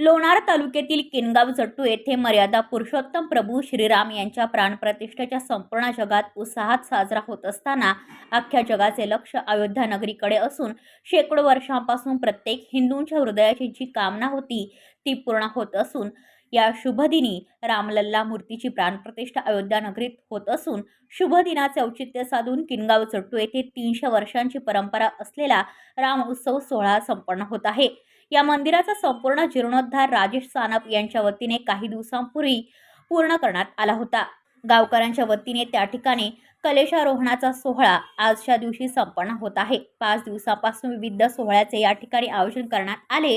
लोणार तालुक्यातील किनगाव जट्टू येथे मर्यादा पुरुषोत्तम प्रभू श्रीराम यांच्या प्राणप्रतिष्ठेच्या संपूर्ण जगात उत्साहात साजरा होत असताना अख्ख्या जगाचे लक्ष अयोध्या नगरीकडे असून शेकडो वर्षांपासून प्रत्येक हिंदूंच्या हृदयाची जी कामना होती ती पूर्ण होत असून या शुभदिनी रामलल्ला मूर्तीची प्राणप्रतिष्ठा अयोध्या नगरीत होत असून शुभ दिनाचे औचित्य साधून किनगाव चट्टू येथे तीनशे वर्षांची परंपरा असलेला राम उत्सव सोहळा संपन्न होत आहे. या मंदिराचा संपूर्ण जीर्णोद्धार राजेश सानप यांच्या वतीने काही दिवसांपूर्वी पूर्ण करण्यात आला होता. गावकऱ्यांच्या वतीने त्या ठिकाणी कलेशारोहणाचा सोहळा आजच्या दिवशी संपन्न होत आहे. पाच दिवसापासून विविध सोहळ्याचे या ठिकाणी आयोजन करण्यात आले.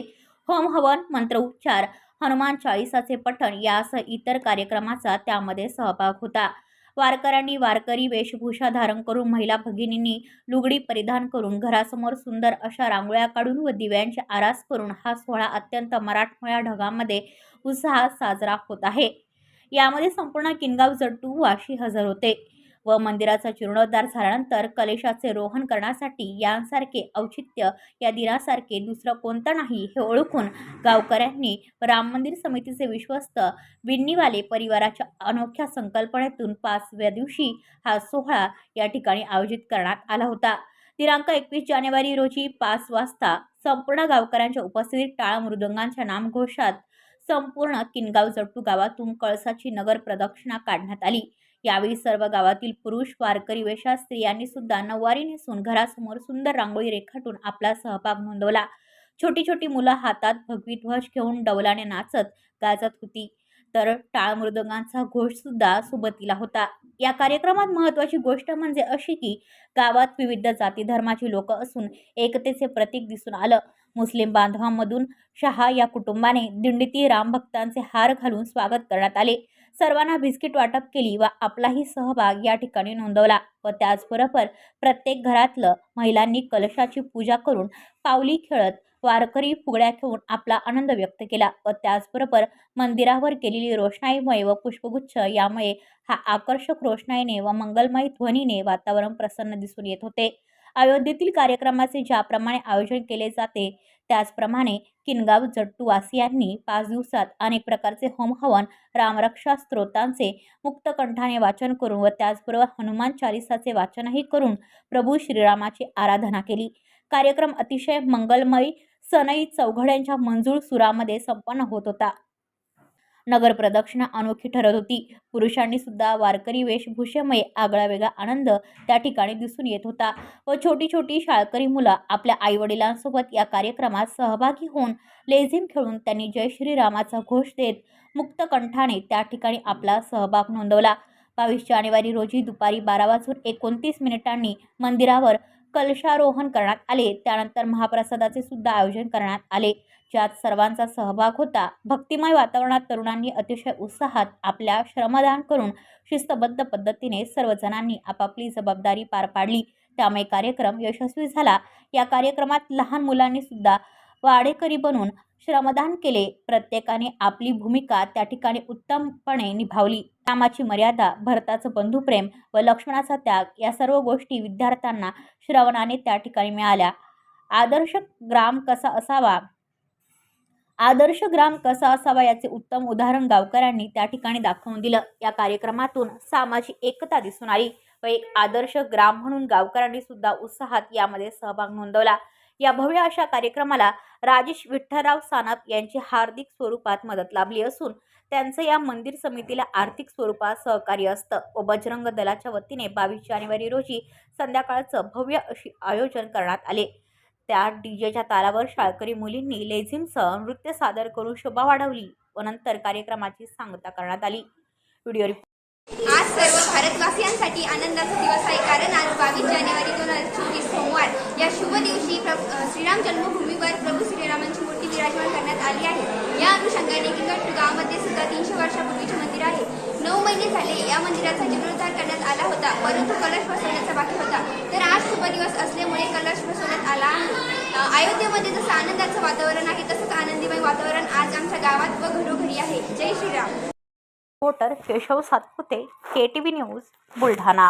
होम हवन मंत्रोच्चार हनुमान चाळीसाचे पठण यासह इतर कार्यक्रमाचा त्यामध्ये सहभाग होता. वारकऱ्यांनी वारकरी वेशभूषा धारण करून महिला भगिनींनी लुगडी परिधान करून घरासमोर सुंदर अशा रांगोळ्या काढून व दिव्यांचे आरास करून हा सोहळा अत्यंत मराठमोळ्या ढगामध्ये उत्साहात साजरा होत आहे. यामध्ये संपूर्ण किनगाव जट्टू वाशी हजर होते. व मंदिराचा जीर्णोद्धार झाल्यानंतर कलेशाचे रोहन करण्यासाठी यांसारखे औचित्य या दिनासारखे दुसरं कोणतं नाही हे ओळखून गावकऱ्यांनी राम मंदिर समितीचे विश्वस्त विन्नीवाले परिवाराच्या अनोख्या संकल्पनेतून पाचव्या दिवशी हा सोहळा या ठिकाणी आयोजित करण्यात आला होता. दिनांक एकवीस जानेवारी रोजी पाच वाजता संपूर्ण गावकऱ्यांच्या उपस्थितीत टाळ मृदंगांच्या नामघोषात संपूर्ण किनगाव जट्टू गावातून कळसाची नगर प्रदक्षिणा काढण्यात आली. यावेळी सर्व गावातील पुरुष वारकरी वेशात स्त्रियांनी सुद्धा नऊवारी नेसून घरासमोर सुंदर रांगोळी रेखाटून आपला सहभाग नोंदवला. छोटी छोटी मुलं हातात भगवी ध्वज घेऊन डवलाने नाचत गाजत होती. तर टाळ मृदंगांचा घोष सुद्धा सुबतीला होता. या कार्यक्रमात महत्त्वाची गोष्ट म्हणजे अशी की गावात विविध जाती धर्माची लोक असून एकतेचे प्रतीक दिसून आलं. मुस्लिम बांधवांमधून शहा या कुटुंबाने दिंडीती रामभक्तांचे हार घालून स्वागत करण्यात आले. सर्वांना बिस्किट वाटप केली व आपलाही सहभाग या ठिकाणी नोंदवला व त्याचबरोबर प्रत्येक घरातलं महिलांनी कलशाची पूजा करून पावली खेळत वारकरी फुगड्या घेऊन आपला आनंद व्यक्त केला व त्याचबरोबर मंदिरावर केलेली रोषणाईमुळे व पुष्पगुच्छ यामुळे हा आकर्षक रोषणाईने व मंगलमय ध्वनीने वातावरण प्रसन्न दिसून येत होते. अयोध्येतील कार्यक्रमाचे ज्याप्रमाणे आयोजन केले जाते त्याचप्रमाणे किनगाव जट्टूवासियांनी पाच दिवसात अनेक प्रकारचे होमहवन रामरक्षा स्त्रोतांचे मुक्तकंठाने वाचन करून व त्याचबरोबर हनुमान चालिसाचे वाचनही करून प्रभू श्रीरामाची आराधना केली. कार्यक्रम अतिशय मंगलमयी सनई चौघड्यांच्या मंजूळ सुरामध्ये संपन्न होत होता. नगर प्रदक्षिणा अनोखी ठरत होती. पुरुषांनी सुद्धा वारकरी वेशभूषेमय आगळा वेगळा आनंद त्या ठिकाणी दिसून येत होता व छोटी छोटी शाळकरी मुलं आपल्या आईवडिलांसोबत या कार्यक्रमात सहभागी होऊन लेझिम खेळून त्यांनी जय श्रीरामाचा घोष देत मुक्तकंठाने त्या ठिकाणी आपला सहभाग नोंदवला. बावीस जानेवारी रोजी दुपारी बारा वाजून एकोणतीस मिनिटांनी मंदिरावर कलशारोहण करण्यात आले. त्यानंतर महाप्रसादाचे सुद्धा आयोजन करण्यात आले. ज्यात सर्वांचा सहभाग होता. भक्तिमय वातावरणात तरुणांनी अतिशय उत्साहात आपल्या श्रमदान करून शिस्तबद्ध पद्धतीने सर्वजणांनी आपापली जबाबदारी पार पाडली. त्यामुळे कार्यक्रम यशस्वी झाला. या कार्यक्रमात लहान मुलांनी सुद्धा वाडेकरी बनून श्रमदान केले. प्रत्येकाने आपली भूमिका त्या ठिकाणी उत्तमपणे निभावली. कामाची मर्यादा भरताचं बंधुप्रेम व लक्ष्मणाचा त्याग या सर्व गोष्टी विद्यार्थ्यांना श्रवणाने त्या ठिकाणी मिळाल्या. आदर्श ग्राम कसा असावा? आदर्श ग्राम कसा असावा याचे उत्तम उदाहरण गावकऱ्यांनी त्या ठिकाणी दाखवून दिलं. या कार्यक्रमातून सामाजिक एकता दिसून आली व एक आदर्श ग्राम म्हणून गावकऱ्यांनी सुद्धा उत्साहात यामध्ये सहभाग नोंदवला. या भव्य अशा कार्यक्रमाला राजेश विठ्ठलराव सानप यांची हार्दिक स्वरूपात मदत लाभली असून त्यांचं या मंदिर समितीला आर्थिक स्वरूपात सहकार्य असतं. व बजरंग दलाच्या वतीने बावीस जानेवारी रोजी संध्याकाळचं भव्य अशी आयोजन करण्यात आले. त्या डीजेच्या तालावर शाळकरी मुलींनी लेझिमसह नृत्य सादर करून शोभा वाढवली व नंतर कार्यक्रमाची सांगता करण्यात आली. व्हिडिओ रिपोर्ट आज सर्व भारतवासियांसाठी आनंदाचा दिवस आहे. कारण आज बावीस जानेवारी दोन सोमवार. या शुभ दिवशी श्रीराम जन्मभूमीवर प्रभू श्रीरामांची मूर्ती विराजमान करण्यात आली आहे. या अनुषंगाने किंगट गावामध्ये सुद्धा तीनशे वर्षापूर्वीचे मंदिर आहे. नऊ महिने झाले या मंदिराचा जीर्णोद्धार करण्यात आला होता परंतु कलश बसवण्याचा बाकी होता. तर आज शुभ दिवस असल्यामुळे कलश बसवण्यात आला आहे. अयोध्येमध्ये जसं आनंदाचं वातावरण आहे तसंच आनंदीमय वातावरण आज आमच्या गावात व घरोघरी आहे. जय Shriram. Reporter Keshav Satpute K T V news Buldhana.